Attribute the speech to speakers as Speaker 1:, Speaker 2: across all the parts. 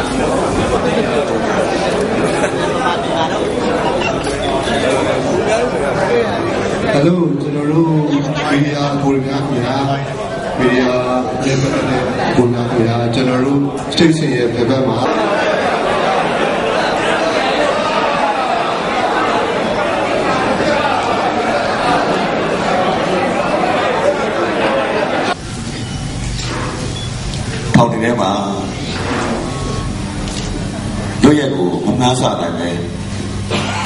Speaker 1: ဟယ်လိုကျွန်တော်တို့မီဒီယာကိုရီးယားခင်ဗျာမီဒီယာရဲ့ပတ်သက်တဲ့ကိုရီးယားခင်ဗျာကျွန်တော်တို့ station ရဲ့ဘက်ဘက်မှာ
Speaker 2: ထောင်ထဲမှာ တို့ရက်ကိုမနှားဆနိုင်ပဲ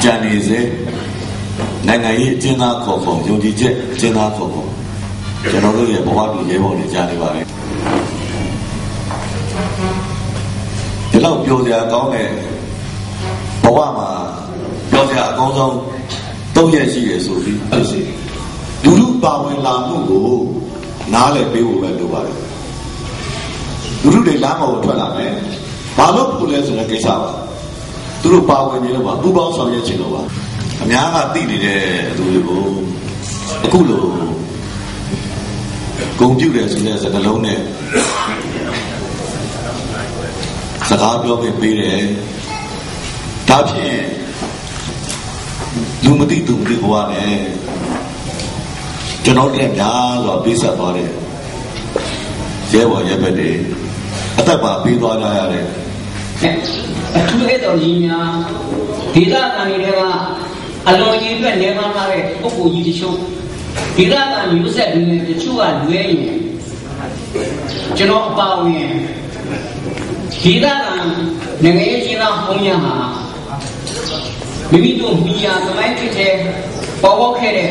Speaker 2: ကြံနေစေနိုင်ငံရေးအကျဉ်းသားခေါ်ခေါ်ယုံကြည်ချက်အကျဉ်းသားခေါ်ခေါ်ကျွန်တော်တို့ရဲ့ဘဝတူရဲဘော်တွေကြားနေပါလေဒီလောက်ပြောစရာကောင်းတဲ့ဘဝမှာပြောစရာအကောင်းဆုံးသုံးရက်ရှိရဆိုပြီးအဲ့ဒီလူလူပါဝင်လာမှုကိုနားလည်ပေးဖို့ပဲလိုပါတယ်လူလူတွေလမ်းပေါ်ကိုထွက်လာမယ်။ ဘာလို့ဖို့လဲဆိုတဲ့ကိစ္စပါ။သူတို့ပါဝင်နေလို့ပါပူပေါင်းဆောင်ရွက်ခြင်းလို့ပါ။အများကသိနေတဲ့သူတွေကိုအခုလိုဂုံပြုတ်တယ်ဆိုတဲ့စကားလုံးနဲ့စကားပြောပေးပေးတယ်။ဒါဖြင့်လူမသိသူမသိဘဝနဲ့ကျွန်တော်တို့များစွာပေးဆက်သွားတဲ့ရဲဘော်ရဲဘက်တွေအသက်ပါပေးသွားကြရတဲ့
Speaker 3: အထူးအဲ့တော်ကြီးများဒေသခံတွေကအလွန်ကြီးအတွက်နေမှလာတဲ့ပုဂ္ဂိုလ်ကြီးတချို့ဒေသခံမျိုးဆက်တွေနဲ့တချို့ကလွဲရင်ကျွန်တော်အပါဝင်ဒေသခံနိုင်ငံရေးကြီးသားဟောင်းများဟာမိမိတို့မိယာသမိုင်းဖြစ်တဲ့ပေါ်ပေါက်ခဲ့တဲ့